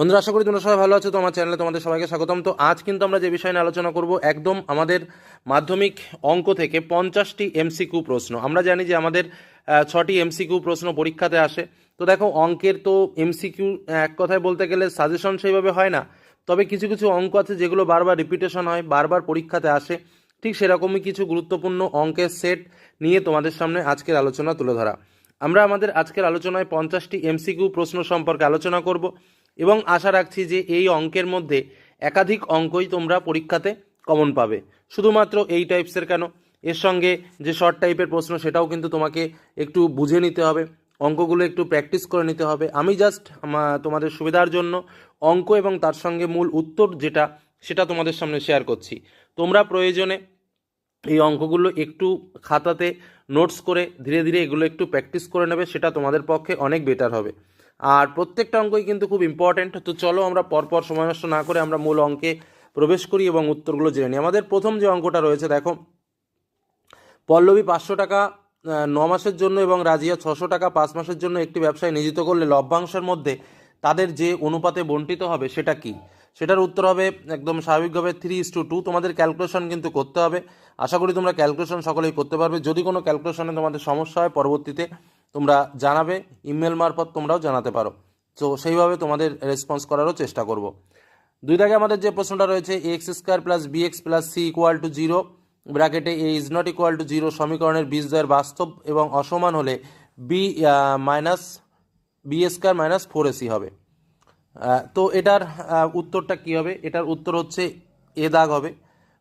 বন্ধুরা, আশা করি তোমরা সবাই ভালো আছো, তো আমার চ্যানেলে তোমাদের সবাইকে স্বাগতম। তো আজ কিন্তু আমরা যে বিষয় নিয়ে আলোচনা করব, একদম আমাদের মাধ্যমিক অঙ্ক থেকে পঞ্চাশটি এমসিকিউ প্রশ্ন। আমরা জানি যে আমাদের ছটি এমসিকিউ প্রশ্ন পরীক্ষাতে আসে। তো দেখো, অঙ্কের তো এমসিকিউ এক কথায় বলতে গেলে সাজেশন সেইভাবে হয় না। তবে কিছু কিছু অঙ্ক আছে যেগুলো বারবার রিপিটেশন হয়, বারবার পরীক্ষাতে আসে। ঠিক সেরকমই কিছু গুরুত্বপূর্ণ অঙ্কের সেট নিয়ে তোমাদের সামনে আজকের আলোচনা তুলে ধরা। আমরা আমাদের আজকের আলোচনায় পঞ্চাশটি এমসিকিউ প্রশ্ন সম্পর্কে আলোচনা করব। এবং আশা রাখছি যে এই অঙ্কের মধ্যে একাধিক অঙ্কই তোমরা পরীক্ষাতে কমন পাবে। শুধুমাত্র এই টাইপসের কেন? এর সঙ্গে যে শর্ট টাইপের প্রশ্ন, সেটাও কিন্তু তোমাকে একটু বুঝে নিতে হবে। অঙ্কগুলো একটু প্র্যাকটিস করে নিতে হবে। আমি জাস্ট তোমাদের সুবিধার জন্য অঙ্ক এবং তার সঙ্গে মূল উত্তর যেটা, সেটা তোমাদের সামনে শেয়ার করছি। তোমরা প্রয়োজনে এই অঙ্কগুলো একটু খাতাতে নোটস করে ধীরে ধীরে এগুলো একটু প্র্যাকটিস করে নেবে, সেটা তোমাদের পক্ষে অনেক বেটার হবে। আর প্রত্যেকটা অঙ্কই কিন্তু খুব ইম্পর্ট্যান্ট তো চলো আমরা পরপর সময় নষ্ট না করে আমরা মূল অঙ্কে প্রবেশ করি এবং উত্তরগুলো জেনে নিই। আমাদের প্রথম যে অঙ্কটা রয়েছে, দেখো। পল্লবী পাঁচশো টাকা ন মাসের জন্য এবং রাজিয়া ছশো টাকা, পাঁচ মাসের জন্য একটি ব্যবসায় নিয়োজিত করলে লভ্যাংশের মধ্যে তাদের যে অনুপাতে বন্টিত হবে সেটা কি? সেটার উত্তর হবে একদম স্বাভাবিকভাবে থ্রি ইস টু টু তোমাদের ক্যালকুলেশন কিন্তু করতে হবে। আশা করি তোমরা ক্যালকুলেশন সকলেই করতে পারবে। যদি কোনো ক্যালকুলেশনে তোমাদের সমস্যা হয়, পরবর্তীতে তোমরা জানাবে ইমেল মারফত তোমরাও জানাতে পারো। তো সেইভাবে তোমাদের রেসপন্স করারও চেষ্টা করব। দুই দাগে আমাদের যে প্রশ্নটা রয়েছে x square plus b x plus c equal to zero ব্র্যাকেটে a is not equal to zero সমীকরণের বীজদ্বয়ের বাস্তব এবং অসমান হলে b minus b square minus four ac হবে। তো এটার উত্তরটা কি হবে? এটার উত্তর হচ্ছে এ দাগ হবে।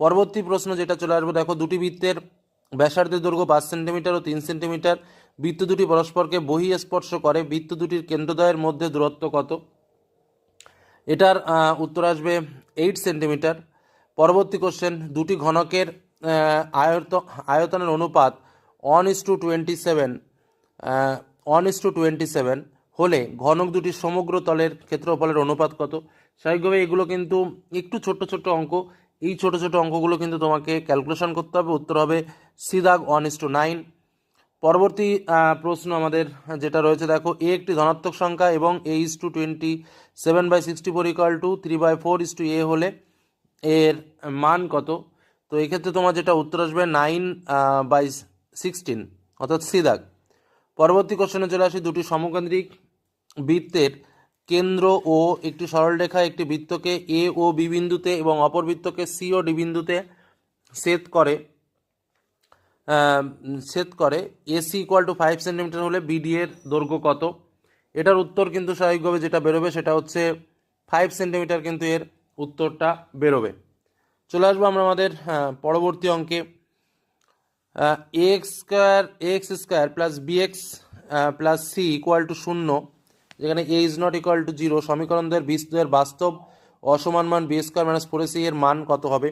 পরবর্তী প্রশ্ন যেটা চলে আসবে, দেখো দুটি বৃত্তের ব্যাসার্ধের দৈর্ঘ্য পাঁচ সেন্টিমিটার ও তিন সেন্টিমিটার বৃত্ত দুটি পরস্পরকে বহি স্পর্শ করে। বৃত্ত দুটির কেন্দ্রদ্বয়ের মধ্যে দূরত্ব কত? এটার উত্তর আসবে এইট সেন্টিমিটার পরবর্তী কোশ্চেন দুটি ঘনকের আয়ত, আয়তনের অনুপাত one is to twenty seven one is to twenty seven হলে ঘনক দুটির সমগ্র তলের ক্ষেত্রফলের অনুপাত কত? স্বাভাবিকভাবে এগুলো কিন্তু একটু ছোট্ট ছোট্ট অঙ্ক। এই ছোট ছোট অঙ্কগুলো কিন্তু তোমাকে ক্যালকুলেশন করতে হবে। উত্তর হবে সিদাগ ওয়ান ইস টু নাইন পরবর্তী প্রশ্ন আমাদের যেটা রয়েছে, দেখো এ একটি ধনাত্মক সংখ্যা এবং a is to twenty seven by sixty four equal to three by four is to a হলে এর মান কত? তো এক্ষেত্রে তোমার যেটা উত্তর আসবে নাইন বাই সিক্সটিন অর্থাৎ সিদাগ পরবর্তী কোশ্চেনে চলে আসি, দুটি সমকেন্দ্রিক বৃত্তের কেন্দ্র ও একটি সরলরেখা, একটি বৃত্তকে এ ও বি বিন্দুতে এবং অপর বৃত্তকে সি ও ডি বিন্দুতে ছেদ করে। ছেদ করে AC equal to five centimetre হলে বিডি এর দৈর্ঘ্য কত? এটার উত্তর কিন্তু স্বাভাবিকভাবে যেটা বেরোবে সেটা হচ্ছে ফাইভ সেন্টিমিটার কিন্তু এর উত্তরটা বেরোবে। চলে আসব আমরা আমাদের পরবর্তী অঙ্কে। X square x square plus b x plus c equal to শূন্য, যেখানে a is not equal to zero সমীকরণদের বিস্তরের বাস্তব অসমান মান বি স্কোয়ার মাইনাস ফোর এর মান কত হবে?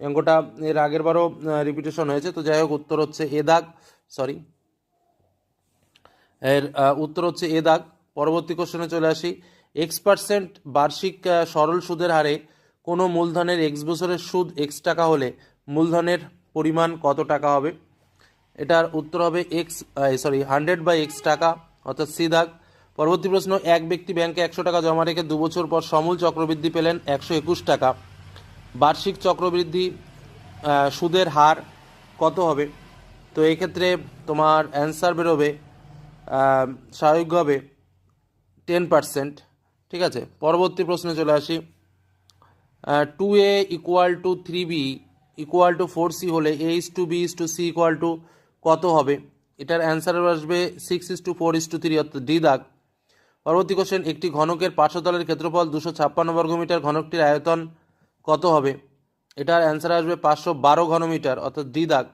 অঙ্কটা এর আগের বারও রিপিটেশন হয়েছে, তো যাই হোক, উত্তর হচ্ছে এ দাগ সরি এর উত্তর হচ্ছে এ দাগ। পরবর্তী কোশ্চেনে চলে আসি। এক্স পার্সেন্ট বার্ষিক সরল সুদের হারে কোনো মূলধনের এক্স বছরের সুদ এক্স টাকা হলে মূলধনের পরিমাণ কত টাকা হবে? এটার উত্তর হবে x sorry hundred by x টাকা, অর্থাৎ সি দাগ। পরবর্তী প্রশ্ন, এক ব্যক্তি ব্যাংকে একশো টাকা জমা রেখে দু বছর পর সমূল চক্রবৃদ্ধি পেলেন একশো একুশ টাকা। বার্ষিক চক্রবৃদ্ধি সুদের হার কত হবে? তো এই ক্ষেত্রে তোমার অ্যান্সার বেরোবে আহ, স্বাভাবিকভাবে টেন পার্সেন্ট ঠিক আছে? পরবর্তী প্রশ্নে চলে আসি। Two a equal to three b equal to four c হলে a is to b is to c equal to কত হবে? এটার অ্যান্সার আসবে six is to four is to three অর্থাৎ ডি দাগ। পরবর্তী কোশ্চেন একটি ঘনকের পার্শ্বতলের ক্ষেত্রফল দুশো ছাপ্পান্ন বর্গমিটার ঘনকটির আয়তন কত হবে? এটার অ্যান্সার আসবে পাঁচশো বারো ঘনমিটার, অর্থাৎ ডি দাগ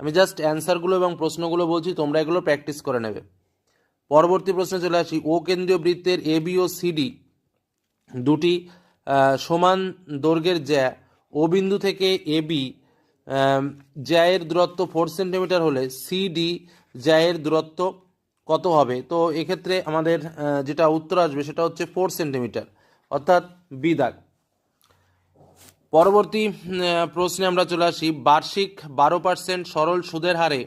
আমি জাস্ট অ্যান্সারগুলো এবং প্রশ্নগুলো বলছি, তোমরা এগুলো প্র্যাকটিস করে নেবে। পরবর্তী প্রশ্নে চলে আসি। ও কেন্দ্রীয় বৃত্তের এ বি ও সিডি দুটি সমান দৈর্ঘ্যের জ্যা ও বিন্দু থেকে এ বি জ্যায়ের দূরত্ব ফোর সেন্টিমিটার হলে সিডি জ্যায়ের দূরত্ব কত হবে? তো এক্ষেত্রে আমাদের যেটা উত্তর আসবে সেটা হচ্ছে ফোর সেন্টিমিটার অর্থাৎ বি দাগ পরবর্তী প্রশ্নে আমরা চলে আসি। বার্ষিক বারো পার্সেন্ট সরল সুদের হারে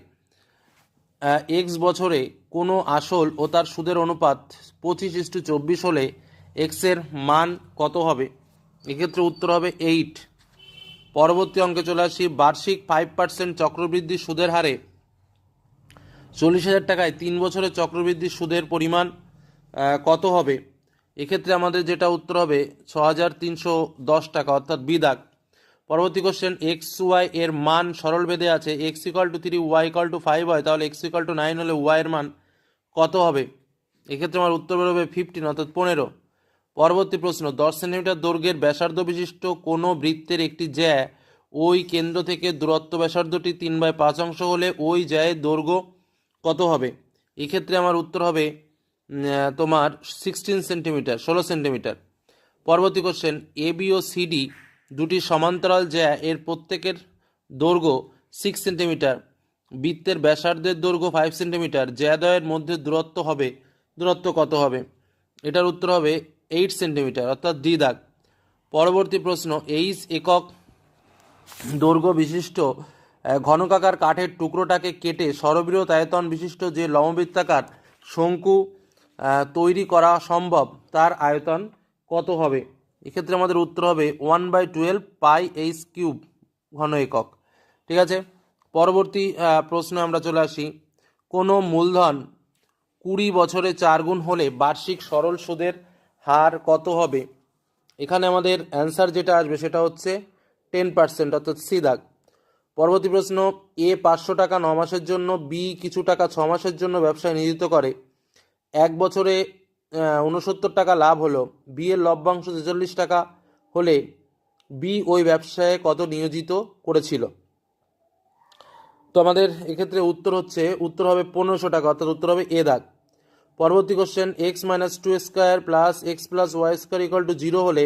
এক্স বছরে কোনো আসল ও তার সুদের অনুপাত পঁচিশ ইস্টু চব্বিশ হলে এক্সের মান কত হবে? এক্ষেত্রে উত্তর হবে এইট পরবর্তী অঙ্কে চলে আসি। বার্ষিক ফাইভ পার্সেন্ট চক্রবৃদ্ধি সুদের হারে, চল্লিশ হাজার টাকায় তিন বছরের চক্রবৃদ্ধি সুদের পরিমাণ কত হবে? এক্ষেত্রে আমাদের যেটা উত্তর হবে ছ হাজার তিনশো দশ টাকা, অর্থাৎ বিদাক পরবর্তী কোশ্চেন এক্স ওয়াই এর মান সরল বেঁধে আছে x equal to three y equal to five হয়, তাহলে এক্স ইকাল টু নাইন হলে ওয়াই এর মান কত হবে? এক্ষেত্রে আমার উত্তর বেরোবে ফিফটিন অর্থাৎ পনেরো। পরবর্তী প্রশ্ন, দশ সেন্টিমিটার দৈর্ঘ্যের ব্যাসার্ধ বিশিষ্ট কোনো বৃত্তের একটি জ্যা, ওই কেন্দ্র থেকে দূরত্ব ব্যাসার্ধটি তিন বাই পাঁচ অংশ হলে ওই জ্যায়ের দৈর্ঘ্য কত হবে? এক্ষেত্রে আমার উত্তর হবে তোমার সিক্সটিন সেন্টিমিটার ষোলো সেন্টিমিটার পরবর্তী কোশ্চেন এ বি ও সিডি দুটি সমান্তরাল জ্যা এর প্রত্যেকের দৈর্ঘ্য সিক্স সেন্টিমিটার বৃত্তের ব্যাসার্ধের দৈর্ঘ্য ফাইভ সেন্টিমিটার জ্যাদয়ের মধ্যে দূরত্ব হবে, দূরত্ব কত হবে? এটার উত্তর হবে এইট সেন্টিমিটার অর্থাৎ ডি দাগ পরবর্তী প্রশ্ন এইচ একক দৈর্ঘ্য বিশিষ্ট ঘনকাকার কাঠের টুকরোটাকে কেটে সরবৃহৎ আয়তন বিশিষ্ট যে লম্ববৃত্তাকার শঙ্কু তৈরি করা সম্ভব, তার আয়তন কত হবে? এক্ষেত্রে আমাদের উত্তর হবে one by twelve pi h cube ঘন একক। ঠিক আছে? পরবর্তী প্রশ্নে আমরা চলে আসি। কোনো মূলধন কুড়ি বছরে চার গুণ হলে বার্ষিক সরল সুদের হার কত হবে? এখানে আমাদের অ্যান্সার যেটা আসবে সেটা হচ্ছে টেন পার্সেন্ট, অর্থাৎ সি পরবর্তী প্রশ্ন, এ পাঁচশো টাকা ন মাসের জন্য, বি কিছু টাকা ছ মাসের জন্য ব্যবসায় নিয়োজিত করে। এক বছরে উনসত্তর টাকা লাভ হলো। বি এর লভ্যাংশ ছেচল্লিশ টাকা হলে বি ওই ব্যবসায় কত নিয়োজিত করেছিল? তো আমাদের এক্ষেত্রে উত্তর হচ্ছে, উত্তর হবে পনেরোশো টাকা, অর্থাৎ উত্তর হবে এ দাগ। পরবর্তী question x minus two square plus x plus y square equal to zero হলে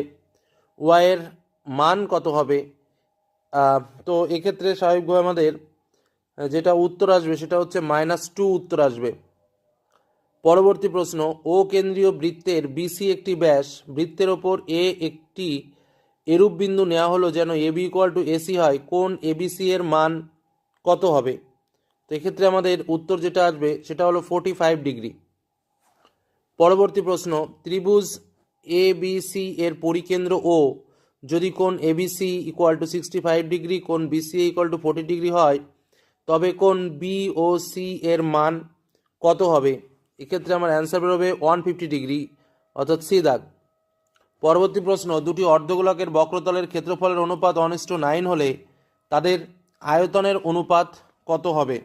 ওয়াইয়ের মান কত হবে? তো এক্ষেত্রে স্বাভাবিকভাবে আমাদের যেটা উত্তর আসবে সেটা হচ্ছে মাইনাস টু উত্তর আসবে। পরবর্তী প্রশ্ন, ও কেন্দ্রীয় বৃত্তের বিসি একটি ব্যাস, বৃত্তের ওপর এ একটি এরূপ বিন্দু নেওয়া হলো যেন A B equal to AC হয়, কোন এবিসি এর মান কত হবে? তো এক্ষেত্রে আমাদের উত্তর যেটা আসবে সেটা হলো ফোর্টি ফাইভ ডিগ্রি পরবর্তী প্রশ্ন, ত্রিভুজ এ বি সি এর পরিকেন্দ্র ও যদি কোন ABC equal to sixty five degree কোন BC equal to forty degree হয়, তবে কোন বি ও সি এর মান কত হবে? এক্ষেত্রে আমার অ্যান্সার বেরোবে ওয়ান ফিফটি ডিগ্রি অর্থাৎ সি দাগ। পরবর্তী প্রশ্ন, দুটি অর্ধগোলকের বক্রতলের ক্ষেত্রফলের অনুপাত ওয়ান টু নাইন হলে তাদের আয়তনের অনুপাত কত হবে?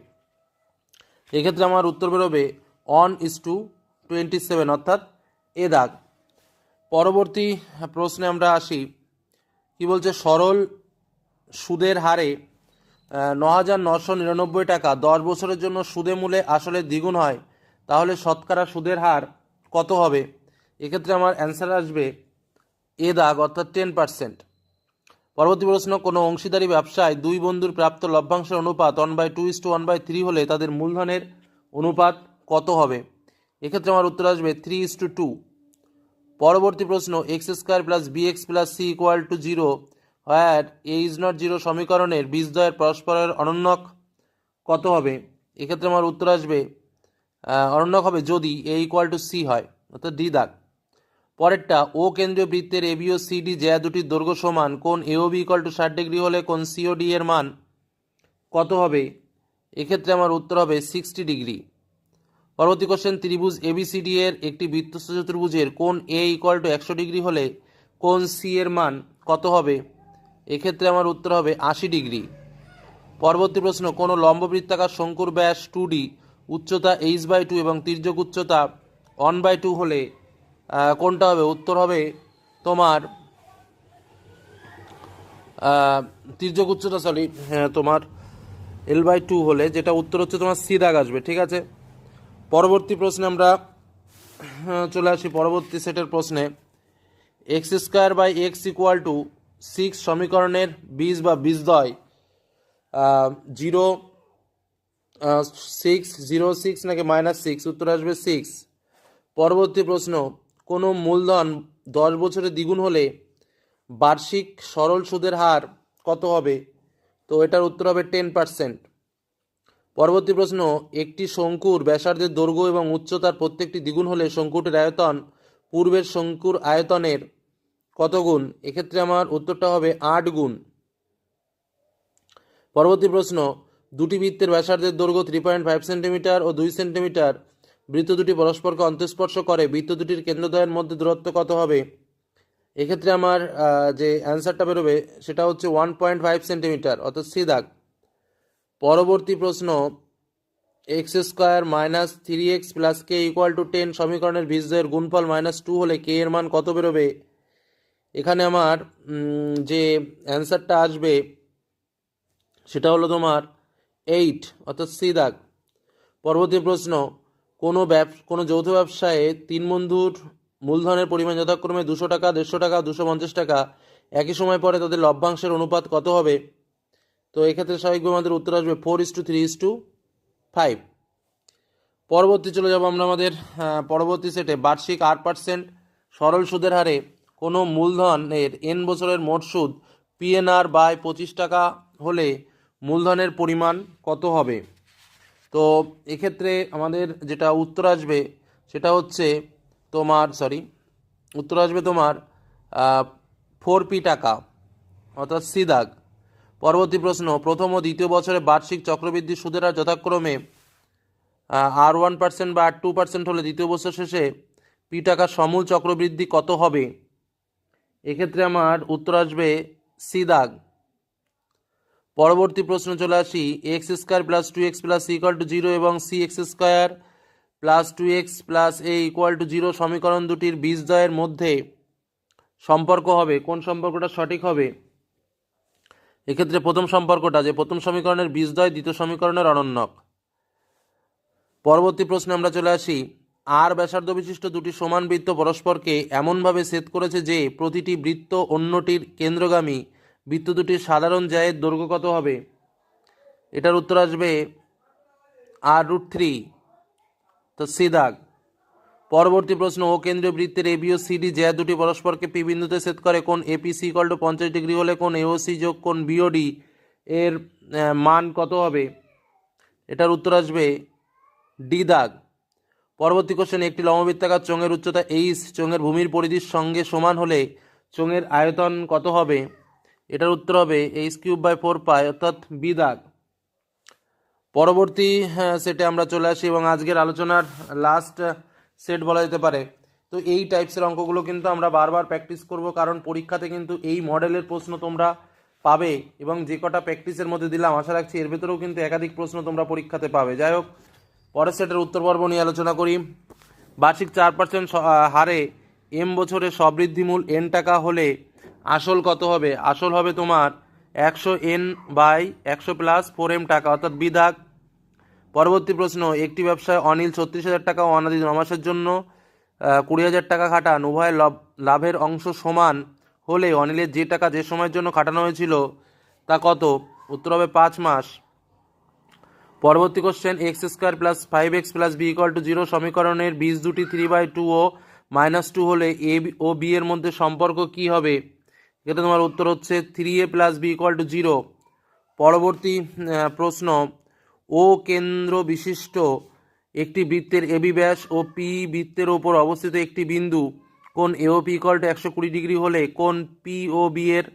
এক্ষেত্রে আমার উত্তর বেরোবে ইস টু টোয়েন্টি সেভেন অর্থাৎ এ দাগ। পরবর্তী প্রশ্নে আমরা আসি। কি বলছে? সরল সুদের হারে ন হাজার নশো নিরানব্বই টাকা দশ বছরের জন্য সুদে মূলে আসলে দ্বিগুণ হয়। তাহলে শতকরা সুদের হার কত হবে? এক্ষেত্রে আমার অ্যান্সার আসবে এ দাগ, অর্থাৎ টেন পার্সেন্ট পরবর্তী প্রশ্ন, কোনো অংশীদারি ব্যবসায় দুই বন্ধুর প্রাপ্ত লভ্যাংশের অনুপাত one by two is to one by three হলে তাদের মূলধনের অনুপাত কত হবে? এক্ষেত্রে আমার উত্তর আসবে থ্রি ইস টু টু পরবর্তী প্রশ্ন x square plus b x plus c equal to zero where a is not zero সমীকরণের বীজদ্বয়ের পরস্পরের অনন্যক কত হবে? এক্ষেত্রে আমার উত্তর আসবে অনন্যক হবে যদি এ ইকুয়াল টু সি হয়, অর্থাৎ ডি দাগ। পরেরটা ও কেন্দ্রীয় বৃত্তের এবি ও সিডি জ্যা দুটির দৈর্ঘ্য সমান, কোন A O B equal to ষাট ডিগ্রি হলে কোন সি ও ডি এর মান কত হবে? এক্ষেত্রে আমার উত্তর হবে সিক্সটি ডিগ্রি পরবর্তী কোশ্চেন ত্রিভুজ এবিসিডি এর একটি বৃত্তস্থ চতুর্ভুজের কোন এ ইকুয়াল টু একশো ডিগ্রি হলে কোন সি এর মান কত হবে? এক্ষেত্রে আমার উত্তর হবে আশি ডিগ্রি পরবর্তী প্রশ্ন, কোনো লম্ববৃত্তাকার শঙ্কুর ব্যাস টু ডি উচ্চতা এইচ বাই টু এবং তির্যক উচ্চতা ওয়ান বাই টু হলে কোনটা হবে? উত্তর হবে তোমার তির্যক উচ্চতা সরি হ্যাঁ তোমার এল বাই টু হলে যেটা উত্তর হচ্ছে তোমার সি দাগ আসবে, ঠিক আছে? পরবর্তী প্রশ্নে আমরা চলে আসি পরবর্তী সেটের প্রশ্নে। X square by x equal to six সমীকরণের বীজ বা বীজদ্বয় জিরো সিক্স জিরো সিক্স নাকি মাইনাস সিক্স উত্তর আসবে সিক্স পরবর্তী প্রশ্ন, কোনো মূলধন দশ বছরে দ্বিগুণ হলে বার্ষিক সরল সুদের হার কত হবে? তো এটার উত্তর হবে টেন পার্সেন্ট পরবর্তী প্রশ্ন, একটি শঙ্কুর ব্যাসার্ধের দৈর্ঘ্য এবং উচ্চতার প্রত্যেকটি দ্বিগুণ হলে শঙ্কুটির আয়তন পূর্বের শঙ্কুর আয়তনের কত গুণ? এক্ষেত্রে আমার উত্তরটা হবে আট গুণ। পরবর্তী প্রশ্ন দুটি বৃত্তের ব্যাসার্ধের দৈর্ঘ্য থ্রি পয়েন্ট ফাইভ সেন্টিমিটার ও দুই সেন্টিমিটার বৃত্ত দুটি পরস্পরকে অন্তঃস্পর্শ করে। বৃত্ত দুটির কেন্দ্রদ্বয়ের মধ্যে দূরত্ব কত হবে? এক্ষেত্রে আমার যে অ্যান্সারটা বেরোবে, সেটা হচ্ছে ওয়ান পয়েন্ট ফাইভ সেন্টিমিটার অর্থাৎ সি দাগ। পরবর্তী প্রশ্ন x square minus three x plus k equal to ten সমীকরণের বীজদ্বয়ের গুণফল মাইনাস টু হলে কে এর মান কত বেরোবে? এখানে আমার যে অ্যান্সারটা আসবে, সেটা হলো তোমার এইট, অর্থাৎ সি দাগ। পরবর্তী প্রশ্ন, কোনো ব্যব, কোনো যৌথ ব্যবসায়ে তিন বন্ধুর মূলধনের পরিমাণ যথাক্রমে দুশো টাকা, দেড়শো টাকা, দুশো পঞ্চাশ টাকা, একই সময় পরে তাদের লভ্যাংশের অনুপাত কত হবে? তো এক্ষেত্রে স্বাভাবিকভাবে আমাদের উত্তর আসবে four is to three is to five. পরবর্তী চলে যাব আমরা আমাদের পরবর্তী সেটে। বার্ষিক আট পার্সেন্ট সরল সুদের হারে কোনো মূলধনের এন বছরের মোট সুদ পিএনআর বাই পঁচিশ টাকা হলে মূলধনের পরিমাণ কত হবে? তো এক্ষেত্রে আমাদের যেটা উত্তর আসবে সেটা হচ্ছে তোমার সরি উত্তর আসবে তোমার ফোর পি টাকা, অর্থাৎ সিদাগ। পরবর্তী প্রশ্ন, প্রথম ও দ্বিতীয় বছরে বার্ষিক চক্রবৃদ্ধি সুদের হার যথাক্রমে আর ওয়ান পার্সেন্ট বা আর টু পার্সেন্ট হলে দ্বিতীয় বছর শেষে পি টাকার সমূল চক্রবৃদ্ধি কত হবে? এক্ষেত্রে আমার উত্তর আসবে সি দাগ পরবর্তী প্রশ্ন চলে আসি x square plus two x plus equal to zero এবং c x square plus two x plus a equal to zero সমীকরণ দুটির বীজদ্বয়ের মধ্যে সম্পর্ক হবে। কোন সম্পর্কটা সঠিক হবে? এক্ষেত্রে প্রথম সম্পর্কটা, যে প্রথম সমীকরণের বীজদ্বয় দ্বিতীয় সমীকরণের অনন্যক। পরবর্তী প্রশ্নে আমরা চলে আসি আর ব্যাসার্ধ বিশিষ্ট দুটি সমান বৃত্ত পরস্পরকে এমনভাবে সেট করেছে যে প্রতিটি বৃত্ত অন্যটির কেন্দ্রগামী বৃত্ত দুটির সাধারণ জায়ের দৈর্ঘ্য কত হবে? এটার উত্তর আসবে আর রুট থ্রি। তো সি দাগ। পরবর্তী প্রশ্ন, ও কেন্দ্রীয় বৃত্তের এবি ও সিডি জ্যা দুটি পরস্পরকে পি বিন্দুতে সেট করে কোন এপিসি ইকল টু পঞ্চাশ ডিগ্রি হলে কোন এওসি যোগ কোন বিওডি এর মান কত হবে? এটার উত্তর আসবে ডি দাগ। পরবর্তী কোশ্চেন একটি লম্ববৃত্তাকার চোঙের উচ্চতা এইচ চোঙের ভূমির পরিধির সঙ্গে সমান হলে চোঙের আয়তন কত হবে? এটার উত্তর হবে h cube by four pi অর্থাৎ বি দাগ। পরবর্তী হ্যাঁ, সেটে আমরা চলে আসি এবং আজকের আলোচনার লাস্ট সেট বলা যেতে পারে। তো এই টাইপসের অঙ্কগুলো কিন্তু আমরা বারবার প্র্যাকটিস করব কারণ পরীক্ষাতে কিন্তু এই মডেলের প্রশ্ন তোমরা পাবে এবং যে কটা প্র্যাকটিসের মধ্যে দিলাম আশা রাখছি এর ভেতরেও কিন্তু একাধিক প্রশ্ন তোমরা পরীক্ষাতে পাবে। যাই হোক পরের সেটের উত্তর পর্ব নিয়ে আলোচনা করি। বার্ষিক চার পার্সেন্ট হারে এম বছরে সবৃদ্ধিমূল এন টাকা হলে আসল কত হবে? আসল হবে তোমার একশো এন বাই একশো প্লাস ফোর এম টাকা। অর্থাৎ বিধাক, পরবর্তী প্রশ্ন, একটি ব্যবসায় অনিল ছত্রিশ হাজার টাকা ও অনাদি নমাসের জন্য কুড়ি হাজার টাকা খাটান, উভয় লাভ, লাভের অংশ সমান হলে অনিলের যে টাকা যে সময়ের জন্য খাটানো হয়েছিল তা কত? উত্তর হবে পাঁচ মাস। পরবর্তী question x square plus five x plus b equal to zero সমীকরণের বীজ দুটি থ্রি বাই টু ও মাইনাস টু হলে এ ও বি এর মধ্যে সম্পর্ক কি হবে? এটা তোমার উত্তর হচ্ছে three a plus b equal to zero পরবর্তী প্রশ্ন, ও কেন্দ্র বিশিষ্ট একটি বৃত্তের এবি ব্যাস ও পি বৃত্তের ওপর অবস্থিত একটি বিন্দু, কোন এও পি ইকুয়াল টু একশো কুড়ি ডিগ্রি হলে কোন পি ও বি এর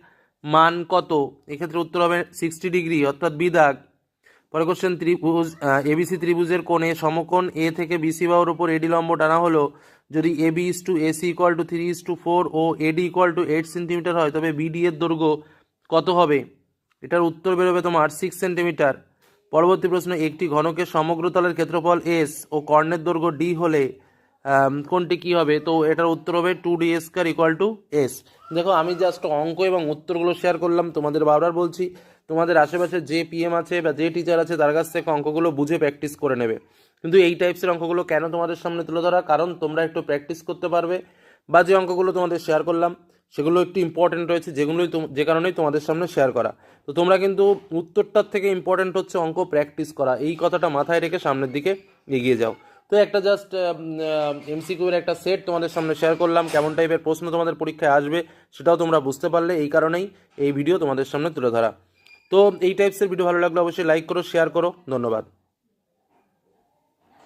মান কত? এক্ষেত্রে উত্তর হবে সিক্সটি ডিগ্রি, অর্থাৎ বিদাগ। পরে কোশ্চেন ত্রিভুজ এবিসি ত্রিভুজের কোণে সমকোণ এ থেকে বিসি বাহুর উপর এডি লম্ব টানা হলো যদি A B is to AC equal to three is to four O AD equal to eight centimetre হয়, তবে বিডি এর দৈর্ঘ্য কত হবে? এটার উত্তর বেরোবে তোমার সিক্স সেন্টিমিটার পরবর্তী প্রশ্ন একটি ঘনকের সমগ্র তলের ক্ষেত্রফল এস ও কর্ণের দৈর্ঘ্য ডি হলে কোনটি কি হবে? তো এটার উত্তর হবে two d square equal to s দেখো, আমি জাস্ট অঙ্ক এবং উত্তরগুলো শেয়ার করলাম, তোমাদের বারবার বলছি, তোমাদের আশেপাশে যে পিএম আছে বা যে টিচার আছে, তার কাছ থেকে অঙ্কগুলো বুঝে প্র্যাকটিস করে নেবে। কিন্তু এই টাইপসের অঙ্কগুলো কেন তোমাদের সামনে তুলে ধরা? কারণ তোমরা একটু প্র্যাকটিস করতে পারবে। বা যে অঙ্কগুলো তোমাদের শেয়ার করলাম, সেগুলো একটু ইম্পর্টেন্ট রয়েছে, যেগুলোই যে কারণেই তোমাদের সামনে শেয়ার করা। তো তোমরা কিন্তু উত্তরটার থেকে ইম্পর্টেন্ট হচ্ছে অঙ্ক প্র্যাকটিস করা। এই কথাটা মাথায় রেখে সামনের দিকে এগিয়ে যাও। তো একটা জাস্ট এমসিকিউ এর একটা সেট তোমাদের সামনে শেয়ার করলাম, কেমন টাইপের প্রশ্ন তোমাদের পরীক্ষায় আসবে সেটাও তোমরা বুঝতে পারলে। এই কারণেই এই ভিডিও তোমাদের সামনে তুলে ধরা। তো এই টাইপসের ভিডিও ভালো লাগলে অবশ্যই লাইক করো শেয়ার করো। ধন্যবাদ।